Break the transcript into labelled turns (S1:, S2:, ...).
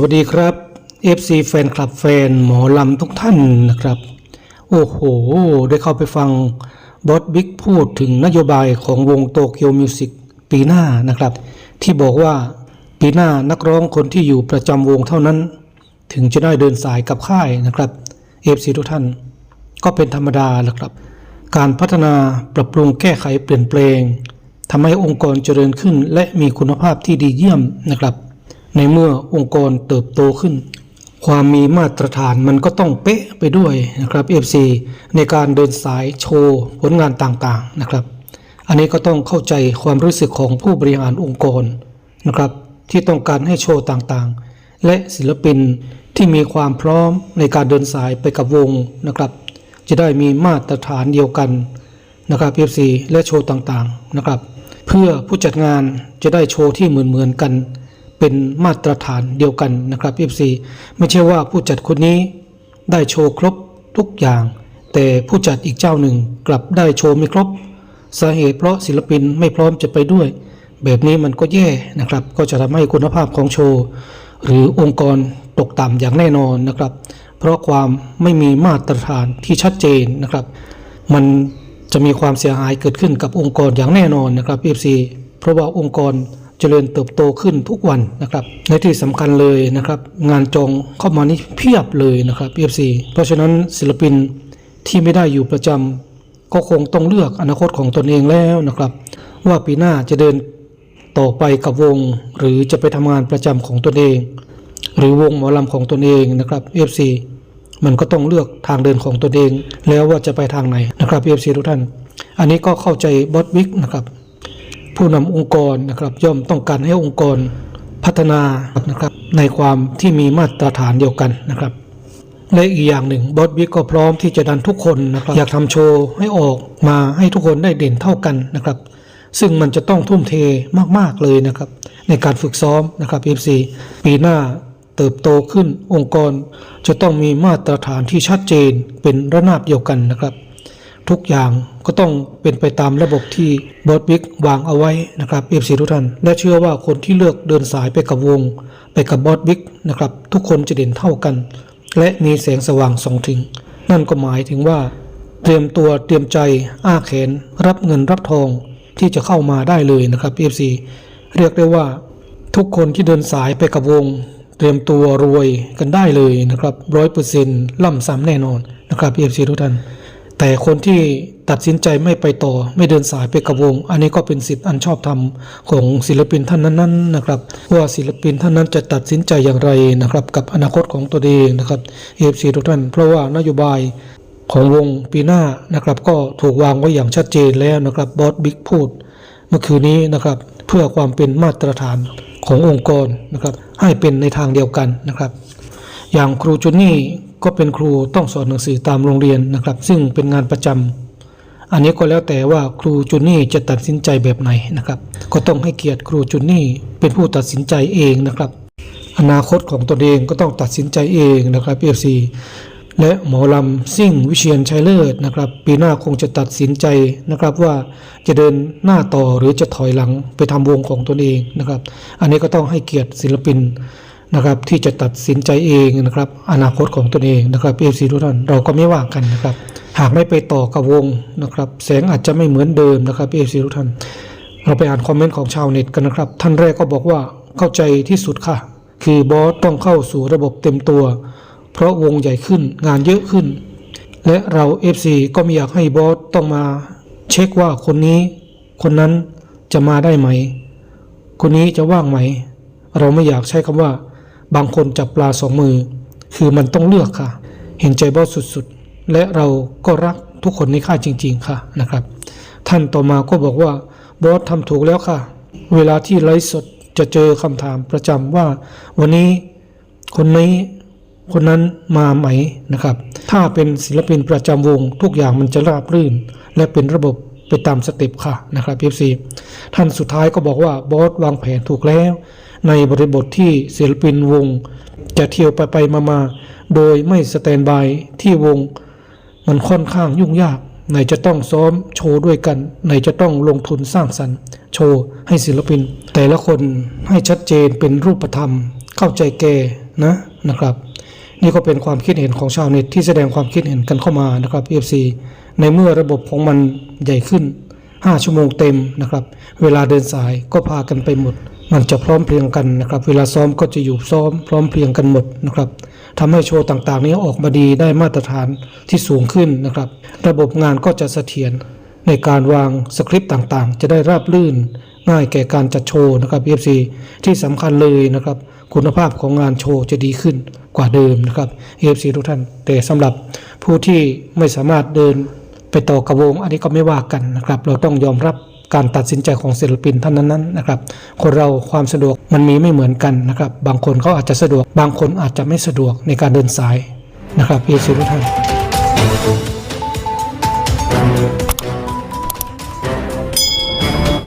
S1: วัสดีครับ FC แฟนคลับแฟนหมอลำทุกท่านนะครับ โอ้โห ได้เข้าไปฟังบอสบิ๊กพูดถึงนโยบายของวงโตเกียวมิวสิกปีหน้านะครับ ที่บอกว่าปีหน้านักร้องคนที่อยู่ประจำวงเท่านั้น ถึงจะได้เดินสายกับค่ายนะครับ FC ทุกท่าน ก็เป็นธรรมดาแหละครับ การพัฒนาปรับปรุงแก้ไขเปลี่ยนแปลงทำให้องค์กรเจริญขึ้น และมีคุณภาพที่ดีเยี่ยมนะครับ ในเมื่อองค์กรเติบโตขึ้น ความมีมาตรฐานมันก็ต้องเป๊ะไปด้วยนะครับ FC ในการเดินสายโชว์ผลงานต่างๆนะครับ อันนี้ก็ต้องเข้าใจความรู้สึกของผู้บริหารองค์กรนะครับ ที่ต้องการให้โชว์ต่างๆ และศิลปินที่มีความพร้อมในการเดินสายไปกับวงนะครับ จะได้มีมาตรฐานเดียวกันนะครับ FC และโชว์ต่างๆนะครับ เพื่อผู้จัดงานจะได้โชว์ที่เหมือนๆกัน เป็นมาตรฐานเดียวกันนะครับ FC ไม่ใช่ว่าผู้จัดคนนี้ได้โชว์ครบทุกอย่าง แต่ผู้จัดอีกเจ้าหนึ่งกลับได้โชว์ไม่ครบ สาเหตุเพราะศิลปินไม่พร้อมจะไปด้วย แบบนี้มันก็แย่นะครับ ก็จะทำให้คุณภาพของโชว์ หรือองค์กรตกต่ำอย่างแน่นอนนะครับ เพราะความไม่มีมาตรฐานที่ชัดเจนนะครับ มันจะมีความเสียหายเกิดขึ้นกับองค์กรอย่างแน่นอนนะครับ FC เพราะว่าองค์กร เจริญเติบโตขึ้นทุกวันนะครับในที่สำคัญเลยนะครับ งานจองเข้ามานี่เพียบเลยนะครับ FC เพราะฉะนั้นศิลปินที่ไม่ได้อยู่ประจำก็คงต้องเลือกอนาคตของตนเองแล้วนะครับ ว่าปีหน้าจะเดินต่อไปกับวง หรือจะไปทำงานประจำของตนเอง หรือวงหมอลำของตนเองนะครับ FC มันก็ต้องเลือกทางเดินของตนเอง แล้วว่าจะไปทางไหนนะครับ FC ทุกท่าน อันนี้ก็เข้าใจบอสวิกนะครับ ผู้นำองค์กรนะครับย่อมต้องการให้องค์กรพัฒนานะครับในความที่มีมาตรฐานเดียวกันนะครับและอีกอย่างหนึ่งบอสบิ๊กก็พร้อมที่จะดันทุกคนนะครับอยากทำโชว์ให้ออกมาให้ทุกคนได้เด่นเท่ากันนะครับ ซึ่งมันจะต้องทุ่มเทมากๆเลยนะครับ ในการฝึกซ้อมนะครับ FC ปีหน้าเติบโตขึ้นองค์กร จะต้องมีมาตรฐานที่ชัดเจนเป็นระนาบเดียวกันนะครับ ทุกอย่างก็ต้องเป็นไปตามระบบที่บอสบิ๊กวางเอาไว้นะครับเอฟซีทุกท่าน และเชื่อว่าคนที่เลือกเดินสายไปกับวง ไปกับบอสบิ๊กนะครับทุกคนจะเด่นเท่ากัน และมีแสงสว่างส่องถึง นั่นก็หมายถึงว่า เตรียมตัวเตรียมใจอ้าแขน รับเงินรับทองที่จะเข้ามาได้เลยนะครับเอฟซีเรียกได้ว่า ทุกคนที่เดินสายไปกับวง เตรียมตัวรวยกันได้เลยนะครับร้อยเปอร์เซ็นต์ล่ำซ้ำแน่นอนนะครับเอฟซีทุกท่าน แต่คนที่ตัดสินใจไม่ไปต่อ ไม่เดินสายไปกับวง อันนี้ก็เป็นสิทธิ์อันชอบธรรมของศิลปินท่านนั้นๆนะครับว่าศิลปินท่านนั้นจะตัดสินใจอย่างไรนะครับ กับอนาคตของตัวเองนะครับเอฟซีทุกท่าน เพราะว่านโยบายของวงปีหน้านะครับ ก็ถูกวางไว้อย่างชัดเจนแล้วนะครับบอสบิ๊กพูดเมื่อคืนนี้นะครับ เพื่อความเป็นมาตรฐานขององค์กรนะครับ ให้เป็นในทางเดียวกันนะครับ อย่างครูจุนนี่ ก็เป็นครูต้องสอนหนังสือตามโรงเรียนนะครับ ซึ่งเป็นงานประจำอันนี้ก็แล้วแต่ว่าครูจุนนี่จะตัดสินใจแบบไหนนะครับ ก็ต้องให้เกียรติครูจุนนี่เป็นผู้ตัดสินใจเองนะครับ อนาคตของตนเองก็ต้องตัดสินใจเองนะครับเอฟซีและหมอลำซิ่งวิเชียนชัยเลิศนะครับ ปีหน้าคงจะตัดสินใจนะครับว่าจะเดินหน้าต่อหรือจะถอยหลังไปทำวงของตนเองนะครับ อันนี้ก็ต้องให้เกียรติศิลปิน นะครับที่จะตัดสินใจเองนะครับ อนาคตของตนเองนะครับเอฟซีทุกท่านเราก็ไม่ว่ากันนะครับ หากไม่ไปต่อกับวงนะครับ แสงอาจจะไม่เหมือนเดิมนะครับเอฟซีทุกท่านเราไปอ่านคอมเมนต์ของชาวเน็ตกันนะครับ ท่านแรกก็บอกว่าเข้าใจที่สุดค่ะ คือบอสต้องเข้าสู่ระบบเต็มตัว เพราะวงใหญ่ขึ้นงานเยอะขึ้น และเรา FC ก็ไม่อยากให้บอสต้องมา เช็คว่าคนนี้ คนนั้นจะมาได้ไหม คนนี้จะว่างไหม เราไม่อยากใช้คำว่า บางคนจับปลาสองมือ คือมันต้องเลือกค่ะ เห็นใจบอสสุดๆ และเราก็รักทุกคนในค่ายจริง ๆ ค่ะนะครับ ท่านต่อมาก็บอกว่าบอสทำถูกแล้วค่ะ เวลาที่ไลฟ์สดจะเจอคำถามประจำว่า วันนี้คนนี้คนนั้นมาไหมนะครับ ถ้าเป็นศิลปินประจำวง ทุกอย่างมันจะราบรื่น และเป็นระบบไปตามสเต็ปค่ะนะครับ FC ท่านสุดท้ายก็บอกว่าบอสวางแผนถูกแล้ว ในบริบทที่ศิลปินวง จะเที่ยวไปไปมามาโดยไม่สแตนบายที่วง มันค่อนข้างยุ่งยากไหนจะต้องซ้อมโชว์ด้วยกันไหนจะต้องลงทุนสร้างสรรค์ โชว์ให้ศิลปิน แต่ละคนให้ชัดเจนเป็นรูปธรรม เข้าใจแก่นะนะครับ นี่ก็เป็นความคิดเห็นของชาวเน็ตที่แสดงความคิดเห็นกันเข้ามานะครับ FC ในเมื่อระบบของมันใหญ่ขึ้น 5 ชั่วโมงเต็มนะครับ เวลาเดินสายก็พากันไปหมด มันจะพร้อมเพรียงกันนะครับ เวลาซ้อมก็จะอยู่ซ้อมพร้อมเพรียงกันหมดนะครับทำให้โชว์ต่างๆ นี้ออกมาดีได้มาตรฐานที่สูงขึ้นนะครับ ระบบงานก็จะเสถียรในการวางสคริปต์ต่างๆ จะได้ราบรื่น ง่ายแก่การจัดโชว์นะครับ FC ที่สำคัญเลยนะครับ คุณภาพของงานโชว์จะดีขึ้นกว่าเดิมนะครับ FC ทุกท่าน แต่สำหรับผู้ที่ไม่สามารถเดิน ไปต่อกระวงอันนี้ก็ไม่ว่ากันนะครับ เราต้องยอมรับการตัดสินใจของศิลปินท่านนั้นๆนะครับ คนเราความสะดวกมันมีไม่เหมือนกันนะครับ บางคนเขาอาจจะสะดวก บางคนอาจจะไม่สะดวกในการเดินสายนะครับ FC ทุท่าน